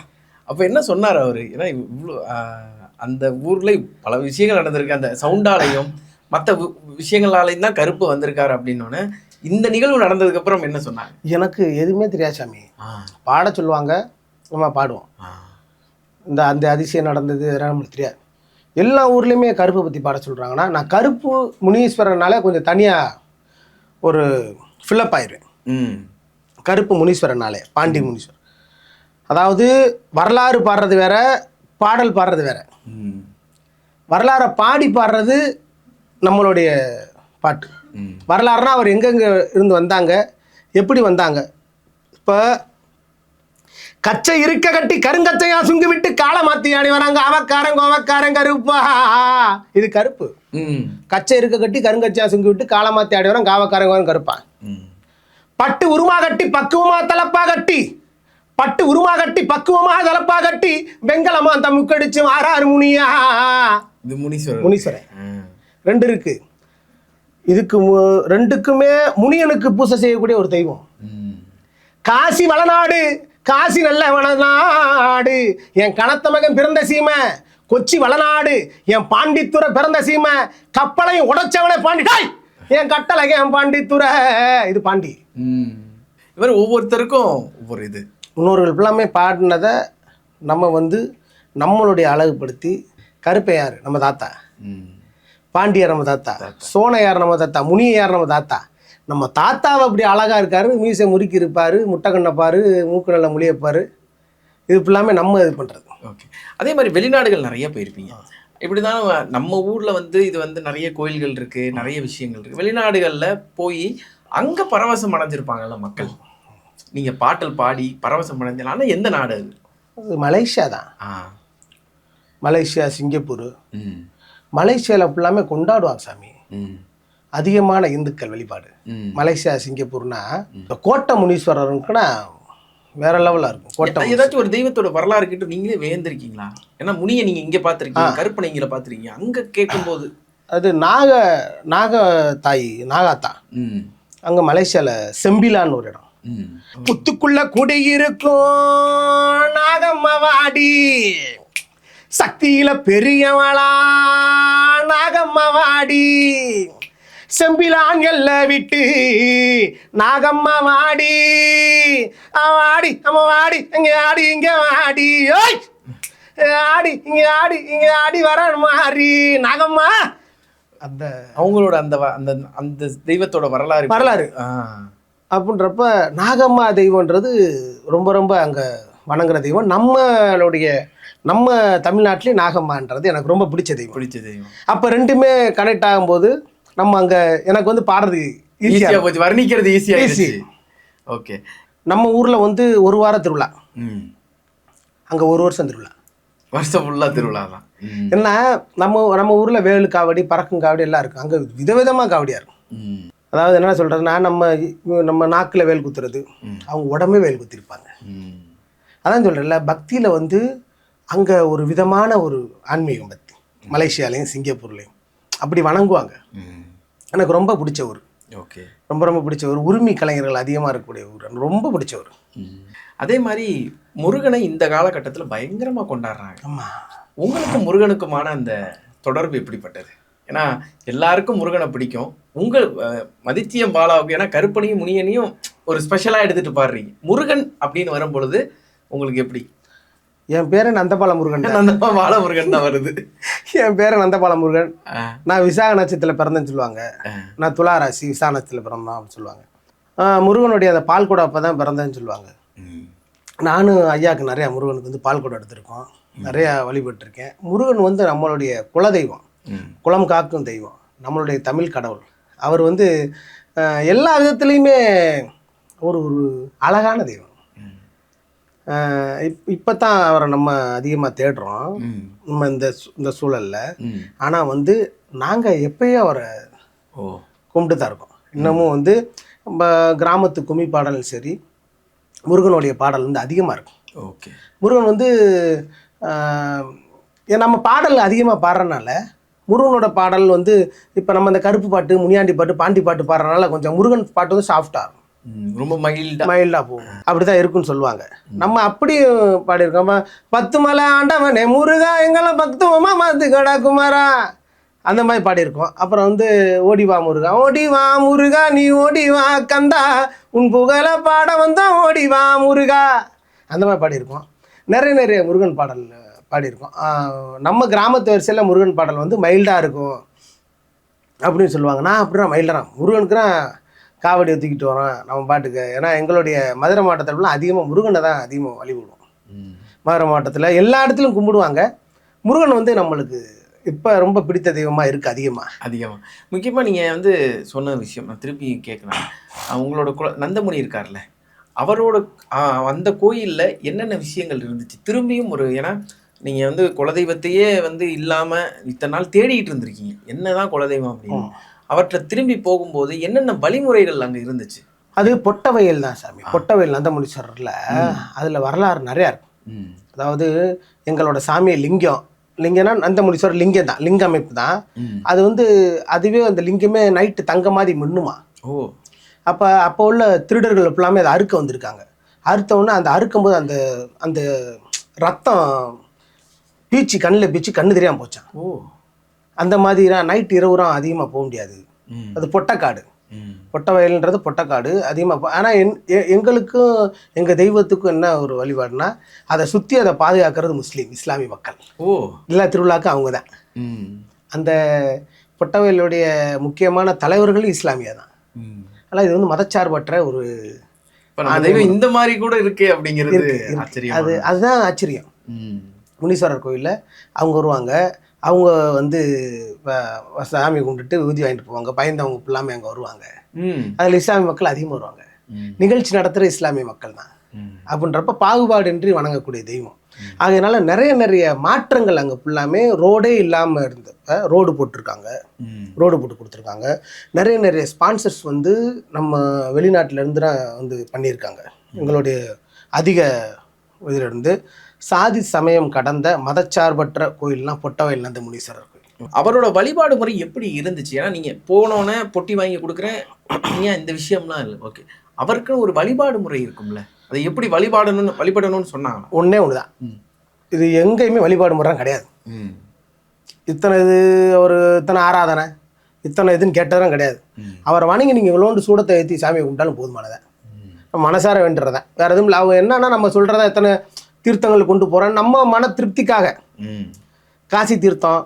அப்ப என்ன சொன்னார் அவரு? ஏன்னா இவ்வளோ அந்த ஊர்ல பல விஷயங்கள் நடந்திருக்கு. அந்த சவுண்டாலையும் மற்ற விஷயங்களாலையும் தான் கருப்பு வந்திருக்காரு அப்படின்னோடனே இந்த நிகழ்வு நடந்ததுக்கு அப்புறம் என்ன சொன்னாங்க? எனக்கு எதுவுமே தெரியாது சாமி. பாட சொல்லுவாங்க நம்ம பாடுவோம். இந்த அந்த அதிசயம் நடந்தது இதெல்லாம் நம்மளுக்கு தெரியாது. எல்லா ஊர்லேயுமே கருப்பை பற்றி பாட சொல்கிறாங்கன்னா நான் கருப்பு முனீஸ்வரனால கொஞ்சம் தனியாக ஒரு ஃபில்லப் ஆயிடுவேன் கருப்பு முனீஸ்வரனாலே பாண்டி முனீஸ்வரன். அதாவது வரலாறு பாடுறது வேற பாடல் பாடுறது வேற. வரலாறை பாடி பாடுறது நம்மளுடைய பாட்டு. வரலாறுனா அவர் எங்கெங்கே இருந்து வந்தாங்க எப்படி வந்தாங்க. இப்போ கச்சை இருக்க கட்டி கருங்கச்சையா சுங்கி விட்டு காலை மாத்தி ஆடி வராங்க. அவக்காரன் கோவக்காரன் கருப்பா. இது கருப்பு. கச்சை இருக்க கட்டி கருங்கச்சையா சுங்கி விட்டு காலை மாத்தி ஆடி வரான் காவக்காரன் கருப்பா. பட்டு உருமா கட்டி பக்குவமா தலப்பா கட்டி. பட்டு உருமா கட்டி பக்குவமா தலப்பா கட்டி வெங்கலமா அந்த முக்கடிச்சு ஆறாறு முனியா. இது முனீஸ்வரர். ரெண்டு இருக்கு. இதுக்கு ரெண்டுக்குமே முனியனுக்கு பூசை செய்யக்கூடிய ஒரு தெய்வம். காசி வளநாடு காசி நல்ல வளநாடு. என் கணத்த மகன் பிறந்த சீமை கொச்சி வளநாடு. என் பாண்டித்துறை பிறந்த சீமை கப்பலையும் உடைச்சவனே பாண்டி! என் கட்டளை என் பாண்டித்துறை. இது பாண்டி. ம். இவர் ஒவ்வொருத்தருக்கும் ஒவ்வொரு இது. முன்னோர்கள் எல்லாமே பாடினதை நம்ம வந்து நம்மளுடைய அழகுபடுத்தி கருப்பையார் நம்ம தாத்தா. பாண்டியார் நம்ம தாத்தா. சோனையார் நம்ம தாத்தா. முனியார் நம்ம தாத்தா. நம்ம தாத்தாவை அப்படி அழகா இருக்காரு. மீசை முறுக்கி இருப்பாரு. முட்டை கண்ணப்பாரு மூக்கு நல்ல முழியப்பாரு. இது ஃபுல்லாமே நம்ம இது பண்றது. ஓகே. அதே மாதிரி வெளிநாடுகள் நிறைய போயிருப்பீங்க. இப்படிதான் நம்ம ஊர்ல வந்து இது வந்து நிறைய கோயில்கள் இருக்கு. நிறைய விஷயங்கள் இருக்கு. வெளிநாடுகள்ல போய் அங்க பரவசம் அடைஞ்சிருப்பாங்கல்ல மக்கள். நீங்க பாட்டல் பாடி பரவசம் அடைஞ்சலாம் எந்த நாடு அது? அது மலேசியா தான். Malaysia Singapore. ம். மலேசியாவில் ஃபுல்லாமே கொண்டாடுவாங்க சாமி. ம். அதிகமான இந்துக்கள் வழிபாடு. மலேசியா சிங்கப்பூர்னா இந்த கோட்டை முனீஸ்வரருக்குன்னா வேற லெவலில் இருக்கும். கோட்டை ஏதாச்சும் ஒரு தெய்வத்தோட வரலாறு கேட்டு நீங்களே வேந்திருக்கீங்களா ஏன்னா முனியை நீங்க இங்க பாத்திருக்கீங்க கருப்பனை இங்க பாத்திருக்கீங்க அங்க கேட்கும்போது. அது நாக நாக தாய் நாகாத்தா. அங்கே மலேசியாவில் செம்பிலான்னு ஒரு இடம். புத்துக்குள்ள குடியிருக்கும் நாகம்மவாடி. சக்தியில பெரியவளா நாகம்மவாடி. செம்பிலான் எல்ல விட்டு நாகம்மா வாடி வாடி நம்ம வாடி இங்க ஆடி இங்க வாடி. ஓய்! ஆடி இங்க ஆடி இங்க ஆடி வர மாறி. நாகம்மா! அந்த அவங்களோட அந்த அந்த அந்த தெய்வத்தோட வரலாறு வரலாறு. ஆ. அப்படின்றப்ப நாகம்மா தெய்வம்ன்றது ரொம்ப ரொம்ப அங்கே வணங்குற தெய்வம். நம்மளுடைய நம்ம தமிழ்நாட்டிலே நாகம்மான்றது எனக்கு ரொம்ப பிடிச்ச தெய்வம். பிடிச்ச தெய்வம். அப்போ ரெண்டுமே கனெக்ட் ஆகும்போது நம்ம அங்கே எனக்கு வந்து பாடுறது ஈஸியா ஈஸியாக போச்சு. வர்ணிக்கிறது ஈஸியா Easy. ஓகே நம்ம ஊரில் வந்து ஒரு வார திருவிழா. அங்கே ஒரு வருஷம் திருவிழா. வருஷம் ஃபுல்லா திருவிழா தான். என்ன நம்ம நம்ம ஊரில் வேலு காவடி பறக்கும் காவடி எல்லாம் இருக்கும். அங்கே விதவிதமாக காவடியாக இருக்கும். அதாவது என்ன சொல்கிறதுனா நம்ம நம்ம நாக்கில் வேல் குத்துறது. அவங்க உடம்பே வேல் குத்திருப்பாங்க. அதான் சொல்கிறேன்ல பக்தியில் வந்து அங்கே ஒரு விதமான ஒரு ஆன்மீகம் பக்தி. மலேசியாலையும் சிங்கப்பூர்லேயும். அப்படி வணங்குவாங்க. எனக்கு ரொம்ப பிடிச்ச ஊர். ஓகே. ரொம்ப ரொம்ப பிடிச்ச ஊர். உரிமை கலைஞர்கள் அதிகமாக இருக்கக்கூடிய ஊர். எனக்கு ரொம்ப பிடிச்ச ஊர். அதே மாதிரி முருகனை இந்த காலகட்டத்துல பயங்கரமா கொண்டாடுறாங்க. ஆமாம் உங்களுக்கும் முருகனுக்குமான அந்த தொடர்பு எப்படிப்பட்டது? ஏன்னா எல்லாருக்கும் முருகனை பிடிக்கும். உங்கள் மதித்தியம் பாலாவுக்கு ஏன்னா கருப்பனையும் முனியனையும் ஒரு ஸ்பெஷலா எடுத்துட்டு பாடுறீங்க முருகன் அப்படின்னு வரும் பொழுது உங்களுக்கு எப்படி? என் பேர் நந்தபால முருகன் தான். அந்த பால முருகன் தான் வருது. என் பேர் நந்தபால முருகன் நான் விசாக நட்சத்திரத்தில் பிறந்தேன்னு சொல்லுவாங்க. நான் துலா ராசி விசாக நட்சத்திரத்தில் பிறந்தோம் அப்படின்னு சொல்லுவாங்க. முருகனுடைய அந்த பால் கூட அப்போ தான் பிறந்தேன்னு சொல்லுவாங்க. நானும் ஐயாவுக்கு நிறையா முருகனுக்கு வந்து பால் கூட எடுத்திருக்கோம். நிறையா வழிபட்டிருக்கேன். முருகன் வந்து நம்மளுடைய குலதெய்வம். ம். குளம் காக்கும் தெய்வம். நம்மளுடைய தமிழ் கடவுள். அவர் வந்து எல்லா விதத்துலேயுமே ஒரு ஒரு அழகான தெய்வம். இப் இப்போ தான் அவரை நம்ம அதிகமாக தேடுறோம். நம்ம இந்த இந்த சூழலில். ஆனால் வந்து நாங்கள் எப்பயோ அவரை கும்பிட்டு தான் இருக்கோம். இன்னமும் வந்து நம்ம கிராமத்து கும்மி பாடலும் சரி முருகனுடைய பாடல் வந்து அதிகமாக இருக்கும். ஓகே. முருகன் வந்து நம்ம பாடல் அதிகமாக பாடுறனால முருகனோட பாடல் வந்து இப்போ நம்ம இந்த கருப்பு பாட்டு முனியாண்டி பாட்டு பாண்டி பாட்டு பாடுறனால கொஞ்சம் முருகன் பாட்டு வந்து சாஃப்டாக இருக்கும். ரொம்ப மகிழ்டா மைல்டாக போகும். அப்படி தான் இருக்குன்னு சொல்லுவாங்க. நம்ம அப்படியும் பாடியிருக்கோம். பத்து மலை ஆண்டவனே முருகா எங்களை பக்துவமா மாத்து கடா குமாரா அந்த மாதிரி பாடியிருக்கோம். அப்புறம் வந்து ஓடி வா முருகா ஓடி வா முருகா நீ ஓடி வா கந்தா. உன் புகழ பாட வந்தா ஓடி வா முருகா. அந்த மாதிரி பாடியிருக்கோம். நிறைய நிறைய முருகன் பாடல் பாடியிருக்கோம். நம்ம கிராமத்து வரிசையில் முருகன் பாடல் வந்து மைல்டாக இருக்கும் அப்படின்னு சொல்லுவாங்க. நான் அப்படிதான் மைல்டாக முருகனுக்கு தான் காவடி தூக்கிட்டு வரோம் நம்ம பாட்டுக்கு. ஏன்னா எங்களுடைய மதுரை மாவட்டத்தில் அதிகமாக முருகனை தான் அதிகமாக வழிபடுவோம். மதுரை மாவட்டத்தில் எல்லா இடத்துலையும் கும்பிடுவாங்க. முருகன் வந்து நம்மளுக்கு இப்போ ரொம்ப பிடித்த தெய்வமாக இருக்குது அதிகமாக அதிகமா. முக்கியமா நீங்க வந்து சொன்ன விஷயம் நான் திருப்பி கேட்கலாம் உங்களோட குல நந்தமுனி இருக்கார்ல அவரோட அந்த கோயில்ல என்னென்ன விஷயங்கள் இருந்துச்சு? திரும்பியும் ஒரு ஏன்னா நீங்க வந்து குலதெய்வத்தையே வந்து இல்லாம இத்தனை நாள் தேடிட்டு இருந்திருக்கீங்க. என்னதான் குலதெய்வம் அப்படின்னு. அவற்றை திரும்பி போகும்போது என்னென்ன வழிமுறைகள் அங்க இருந்துச்சு? அது பொட்டவயல் தான் சாமி. பொட்டவயல் நந்தமுனீஸ்வரரில் அதில் வரலாறு நிறையா இருக்கு ம். அதாவது எங்களோட சாமி லிங்கம். லிங்கம்னா நந்தமுனீஸ்வரர் லிங்கம் தான். லிங்க அமைப்பு தான். அது வந்து அதுவே அந்த லிங்கமே நைட்டு தங்க மாதிரி மின்னுமா? ஓ. அப்போ அப்போ உள்ள திருடர்கள் எல்லாமே அதை அறுக்க வந்திருக்காங்க. அறுத்த உடனே அந்த அறுக்கும்போது அந்த அந்த ரத்தம் பீச்சு கண்ணில் பீச்சு கண்ணு தெரியாமல் போச்சான். ஓ. அந்த மாதிரி நைட் இரவுரம் அதிகமாக போக முடியாது. அது பொட்டக்காடு. பொட்டை வயல்ன்றது பொட்டக்காடு அதிகமாக ஆனால் என் எங்களுக்கும் எங்கள் தெய்வத்துக்கும் என்ன ஒரு வழிபாடுனா அதை சுற்றி அதை பாதுகாக்கிறது முஸ்லீம் இஸ்லாமிய மக்கள். ஓ. எல்லா திருவிழாக்கும் அவங்க தான். அந்த பொட்டவயலுடைய முக்கியமான தலைவர்களும் இஸ்லாமியா தான். ஆனால் இது வந்து மதச்சார்பற்ற ஒரு இந்த மாதிரி கூட இருக்கே அப்படிங்கிறது அது அதுதான் ஆச்சரியம். ம். முனீஸ்வரர் கோயிலில் அவங்க வருவாங்க. அவங்க வந்து சாமி கும்பிட்டுட்டு விபூதி வாங்கிட்டு போவாங்க. பயந்தவங்க ஃபுல்லாமே அங்கே வருவாங்க. அதில் இஸ்லாமிய மக்கள் அதிகமாக வருவாங்க. நிகழ்ச்சி நடத்துகிற இஸ்லாமிய மக்கள் தான். அப்படின்றப்ப பாகுபாடின்றி வணங்கக்கூடிய தெய்வம். அதனால நிறைய நிறைய மாற்றங்கள் அங்கே ஃபுல்லாமே ரோடே இல்லாமல் இருந்தப்ப ரோடு போட்டிருக்காங்க. ரோடு போட்டு கொடுத்துருக்காங்க. நிறைய நிறைய ஸ்பான்சர்ஸ் வந்து நம்ம வெளிநாட்டுல இருந்து தான் வந்து பண்ணியிருக்காங்க. எங்களுடைய அதிக இதில் இருந்து சாதி சமயம் கடந்த மதச்சார்பற்ற கோயில்னா பொட்டவயல் நந்த முனீஸ்வரர் கோயில். அவரோட வழிபாடு முறை எப்படி இருந்துச்சு? ஏன்னா நீங்க போனோன்னே பொட்டி வாங்கி கொடுக்குறேன். ஏன் இந்த விஷயம்லாம் இல்லை? ஓகே அவருக்குன்னு ஒரு வழிபாடு முறை இருக்கும்ல. அதை எப்படி வழிபாடணும்னு வழிபடணும்னு சொன்னாங்க ஒன்றே ஒன்று தான். இது எங்கேயுமே வழிபாடு முறை கிடையாது. இத்தனை இது ஒரு இத்தனை ஆராதனை இத்தனை இதுன்னு கேட்டதும் கிடையாது. அவரை வணங்கி நீங்கள் இவ்வளோண்டு சூடத்தை ஏற்றி சாமியை கும்பிட்டாலும் போதுமானதான் நம்ம மனசார வேண்டுறதான் வேற எதுவும் இல்லை. அவங்க என்னன்னா நம்ம சொல்கிறத எத்தனை தீர்த்தங்கள் கொண்டு போகிறோம் நம்ம மன திருப்திக்காக. காசி தீர்த்தம்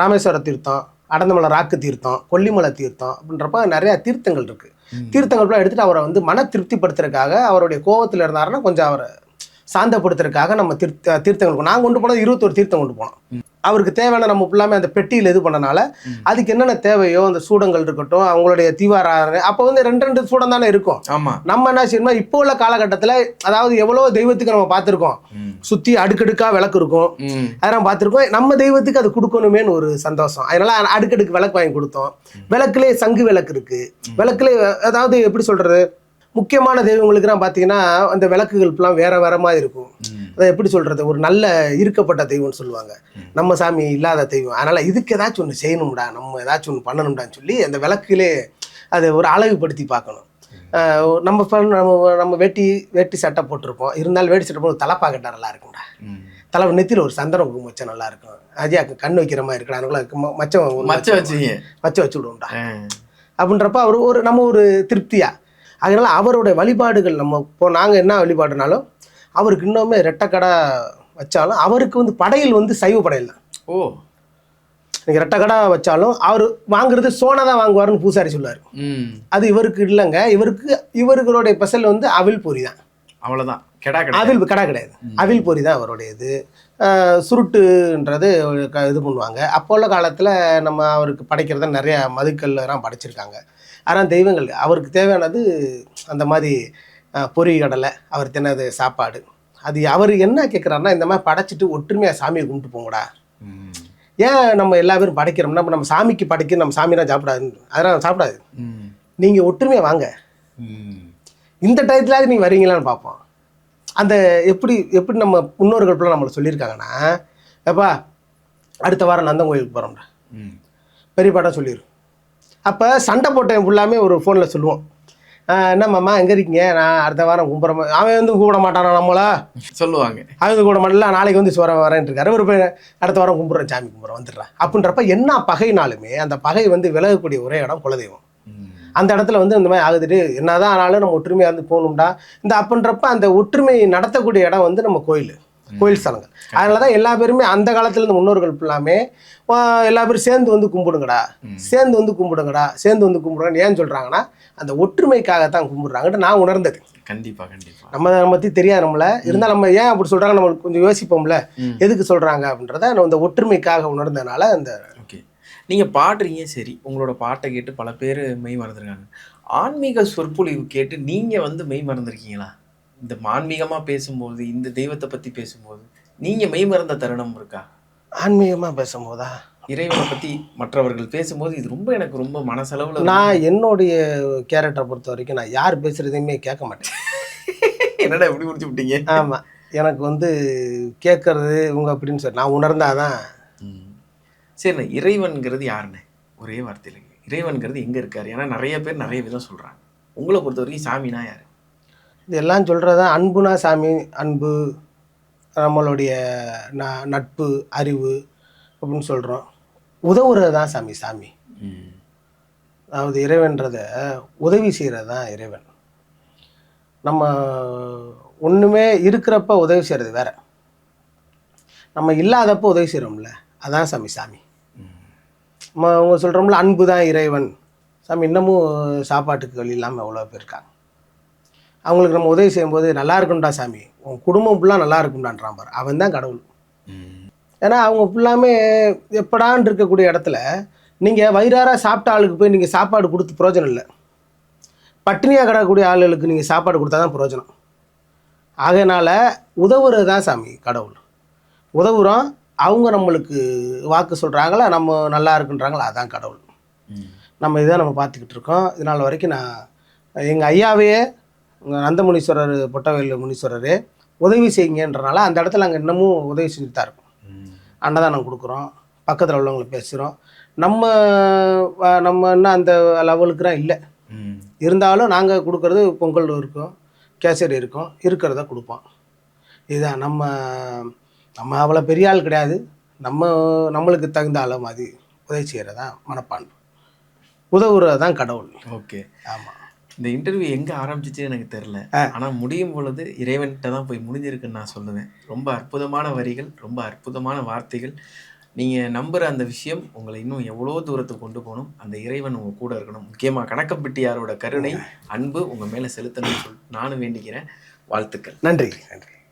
ராமேஸ்வர தீர்த்தம் அடந்தமலை ராக்கு தீர்த்தம் கொல்லிமலை தீர்த்தம் அப்படின்றப்ப நிறைய தீர்த்தங்கள் இருக்கு. தீர்த்தங்கள்லாம் எடுத்துட்டு அவரை வந்து மன திருப்திப்படுத்துறதுக்காக அவருடைய கோவத்தில் இருந்தாருன்னா கொஞ்சம் அவரை சாந்தப்படுத்துறதுக்காக நம்ம தீர்த்த தீர்த்தங்கள் நான் கொண்டு போனது இருபத்தொரு தீர்த்தம் கொண்டு போனோம். அவருக்கு தேவையான நம்ம ஃபுல்லாமே அந்த பெட்டியில் இது பண்ணனால அதுக்கு என்னென்ன தேவையோ அந்த சூடங்கள் இருக்கட்டும் அவங்களுடைய தீவாராதனை அப்போ வந்து ரெண்டு ரெண்டு சூடம் தானே இருக்கும். ஆமா. நம்ம என்ன செய்யணும்னா இப்போ உள்ள காலகட்டத்தில் அதாவது எவ்வளோ தெய்வத்துக்கு நம்ம பார்த்துருக்கோம். சுற்றி அடுக்கடுக்கா விளக்கு இருக்கும். அதெல்லாம் பார்த்துருக்கோம். நம்ம தெய்வத்துக்கு அது கொடுக்கணுமேன்னு ஒரு சந்தோஷம். அதனால அடுக்கடுக்கு விளக்கு வாங்கி கொடுத்தோம். விளக்குலே சங்கு விளக்கு இருக்கு. விளக்குலே அதாவது எப்படி சொல்றது? முக்கியமான தெய்வங்களுக்குலாம் பார்த்தீங்கன்னா அந்த விளக்குகள்லாம் வேற வேற மாதிரி இருக்கும். அதை எப்படி சொல்றது? ஒரு நல்ல இருக்கப்பட்ட தெய்வம்னு சொல்லுவாங்க. நம்ம சாமி இல்லாத தெய்வம். அதனால இதுக்கு ஏதாச்சும் ஒன்று செய்யணும்டா நம்ம ஏதாச்சும் ஒன்று பண்ணணும்டான்னு சொல்லி அந்த விளக்குலே அதை ஒரு அழகுபடுத்தி பார்க்கணும். நம்ம நம்ம நம்ம வேட்டி வேட்டி சட்டை போட்டிருப்போம். இருந்தாலும் வேட்டி சட்டை போட்டு தலப்பா கட்டா நல்லா இருக்கும்டா. தலை நெத்தியில் ஒரு சந்தனம் குங்குமம் வச்சா நல்லா இருக்கும். அஜயாக்கு கண் வைக்கிற மாதிரி இருக்கா அதுக்குள்ள மச்சம் மச்சம் வச்சீங்க. மச்சம் வச்சு விடுவோம்டா. அப்படின்றப்ப அவர் ஒரு நம்ம ஒரு திருப்தியா. அதனால அவருடைய வழிபாடுகள் நம்ம இப்போ நாங்கள் என்ன வழிபாடுனாலும் அவருக்கு இன்னுமே ரெட்டக்கடை வச்சாலும் அவருக்கு வந்து படையல் வந்து சைவ படையல் தான். ஓ. நீங்கள் ரெட்டக்கடை வச்சாலும் அவர் வாங்குறது சோனா தான் வாங்குவாருன்னு பூசாரி சொல்லுவார். ம். அது இவருக்கு இல்லைங்க. இவருக்கு இவர்களுடைய ஸ்பெஷல் வந்து அவில் பொரி தான். அவ்வளவுதான். கெடா அவில் கடை கிடையாது. அவில் பொரி தான் அவருடைய இது சுருட்டுன்றது இது பண்ணுவாங்க. அப்போ உள்ள காலத்தில் நம்ம அவருக்கு படைக்கிறத நிறைய மதுக்கள்லாம் படைச்சிருக்காங்க. ஆனால் தெய்வங்கள். அவருக்கு தேவையானது அந்த மாதிரி பொரி கடலை அவர் தின்னது சாப்பாடு. அது அவர் என்ன கேட்குறாருன்னா இந்த மாதிரி படைச்சிட்டு ஒற்றுமையாக சாமியை கும்பிட்டு போங்கடா. ஏன் நம்ம எல்லா பேரும் படைக்கிறோம்னா நம்ம சாமிக்கு படைக்க நம்ம சாமிலாம் சாப்பிடாது. அதெல்லாம் சாப்பிடாது. நீங்கள் ஒற்றுமையாக வாங்க. இந்த டயத்துலாவது நீங்கள் வரீங்களான்னு பார்ப்போம். அந்த எப்படி எப்படி நம்ம முன்னோர்கள் ஃபுல்லாக நம்மளை சொல்லியிருக்காங்கன்னா எப்பா அடுத்த வாரம் நந்தன் கோயிலுக்கு போகிறோம்டா ம். பெரியப்பாட்டம் சொல்லிடும் அப்போ சண்டை போட்டேன் ஃபுல்லாமே ஒரு ஃபோனில் சொல்லுவோம் ஆஹ் என்ன மாமா எங்கே இருக்கீங்க? நான் அடுத்த வாரம் கும்பிட்ற அவன் வந்து கூப்பிட மாட்டானா நம்மளா? சொல்லுவாங்க. அவன் வந்து கூப்பிட மாட்டல நாளைக்கு வந்து வர வரேன் இருக்காரு. ஒரு அடுத்த வாரம் கும்பிட்றேன் சாமி கும்பிட்றேன் வந்துடுறேன் அப்படின்றப்ப என்ன பகைனாலுமே அந்த பகை வந்து விலகக்கூடிய ஒரே இடம் குலதெய்வம். அந்த இடத்துல வந்து இந்த மாதிரி ஆகுதுட்டு என்னதான் ஆனாலும் நம்ம ஒற்றுமையாக இருந்து போகணும்டா. இந்த அப்படின்றப்ப அந்த ஒற்றுமை நடத்தக்கூடிய இடம் வந்து நம்ம கோயில். கோயில் ஸ்தலங்கள். அதனால தான் எல்லா பேருமே அந்த காலத்துல இருந்து முன்னோர்கள் ஃபுல்லாமே ஆ, எல்லா பேரும் சேர்ந்து வந்து கும்பிடுங்கடா. சேர்ந்து வந்து கும்பிடுங்கடா. சேர்ந்து வந்து கும்பிடுங்கன்னு ஏன் சொல்கிறாங்கன்னா அந்த ஒற்றுமைக்காகத்தான் கும்பிடுறாங்கன்னு நான் உணர்ந்தது. கண்டிப்பா கண்டிப்பா. நம்ம அதை பற்றி தெரியாது நம்மள. இருந்தாலும் நம்ம ஏன் அப்படி சொல்கிறாங்க நம்ம கொஞ்சம் யோசிப்போம்ல. எதுக்கு சொல்கிறாங்க அப்படின்றத நான் இந்த ஒற்றுமைக்காக உணர்ந்ததுனால அந்த ஓகே. நீங்க பாடுறீங்க சரி. உங்களோட பாட்டை கேட்டு பல பேர் மெய் மறந்துருக்காங்க. ஆன்மீக சொற்பொழிவு கேட்டு நீங்க வந்து மெய் மறந்துருக்கீங்களா? இந்த ஆன்மீகமா பேசும்போது இந்த தெய்வத்தை பத்தி பேசும்போது நீங்க மெய் மறந்த தருணம் இருக்கா? ஆன்மீகமாக பேசும்போதா? இறைவனை பத்தி மற்றவர்கள் பேசும்போது இது ரொம்ப எனக்கு ரொம்ப மனசளவுல நான் என்னுடைய கேரக்டரை பொறுத்த வரைக்கும் நான் யார் பேசுகிறதையுமே கேட்க மாட்டேன். என்னடா இப்படி முடிச்சு விட்டீங்க? ஆமாம் எனக்கு வந்து கேட்கறது இவங்க அப்படின்னு சொல்லி நான் உணர்ந்தாதான். சரிண்ணே இறைவன்கிறது யாருண்ணே? ஒரே வார்த்தையில இறைவன்கிறது எங்க இருக்காரு? ஏன்னா நிறைய பேர் நிறைய விதம் சொல்றாங்க. உங்களை பொறுத்த வரைக்கும் சாமினா யாரு? இதெல்லாம் சொல்கிறதா அன்புனா சாமி அன்பு நம்மளுடைய ந நட்பு அறிவு அப்படின்னு சொல்கிறோம் உதவுறது தான் சாமி. சாமி. அதாவது இறைவன்றத உதவி செய்கிறது தான் இறைவன். நம்ம ஒன்றுமே இருக்கிறப்ப உதவி செய்கிறது வேற. நம்ம இல்லாதப்போ உதவி செய்கிறோம்ல அதான் சாமி சாமி. நம்ம அவங்க சொல்கிறோம்ல அன்பு தான் இறைவன். சாமி இன்னமும் சாப்பாட்டுக்கு வழி இல்லாமல் எவ்வளோ பேர் இருக்காங்க. அவங்களுக்கு நம்ம உதவி செய்யும்போது நல்லா இருக்கும்டா சாமி. உன் குடும்பம் ஃபுல்லாக நல்லா இருக்கும்டான்றான் பாரு. அவன் தான் கடவுள். ஏன்னா அவங்க ஃபுல்லாமே எப்படான்னு இருக்கக்கூடிய இடத்துல நீங்கள் வயிறார சாப்பிட்ட ஆளுக்கு போய் நீங்கள் சாப்பாடு கொடுத்து பிரயோஜனம் இல்லை. பட்டினியாக கிடக்கக்கூடிய ஆளுகளுக்கு நீங்கள் சாப்பாடு கொடுத்தா தான் பிரயோஜனம். ஆகையினால உதவுறது தான் சாமி கடவுள். உதவுறோம் அவங்க நம்மளுக்கு வாக்கு சொல்கிறாங்களா நம்ம நல்லா இருக்குன்றாங்களா அதான் கடவுள். நம்ம இதை நம்ம பார்த்துக்கிட்டு இருக்கோம். இதனால் வரைக்கும் நான் எங்கள் ஐயாவையே எங்கள் நந்தமுனீஸ்வரர் பொட்டவேலு முனீஸ்வரர் உதவி செய்யுங்கன்றனால அந்த இடத்துல நாங்கள் இன்னமும் உதவி செஞ்சுட்டு தான் இருக்கோம். அன்னதானம் கொடுக்குறோம். பக்கத்தில் உள்ளவங்களை பேசுகிறோம் நம்ம நம்ம இன்னும் அந்த லெவலுக்குலாம் இல்லை. இருந்தாலும் நாங்கள் கொடுக்கறது பொங்கல் இருக்கும் கேசரி இருக்கும் இருக்கிறத கொடுப்போம். இதுதான் நம்ம நம்ம அவ்வளோ பெரிய ஆள் கிடையாது. நம்ம நம்மளுக்கு தகுந்த அளவு மாதிரி உதவி செய்கிறது தான் மனப்பான்பு உதவுறது தான் கடவுள். ஓகே. ஆமாம் இந்த இன்டர்வியூ எங்க ஆரம்பிச்சிச்சு எனக்கு தெரியல. ஆனா முடியும் பொழுது இறைவன்கிட்ட தான் போய் முடிஞ்சிருக்குன்னு நான் சொல்லுவேன். ரொம்ப அற்புதமான வரிகள் ரொம்ப அற்புதமான வார்த்தைகள். நீங்க நம்புற அந்த விஷயம் உங்களை இன்னும் எவ்வளோ தூரத்துக்கு கொண்டு போகணும். அந்த இறைவன் உங்க கூட இருக்கணும். முக்கியமா கணக்கம்பட்டியாரோட கருணை அன்பு உங்க மேல செலுத்தணும்னு சொல்லிட்டு நானும் வேண்டிக்கிறேன். வாழ்த்துக்கள். நன்றி. நன்றி.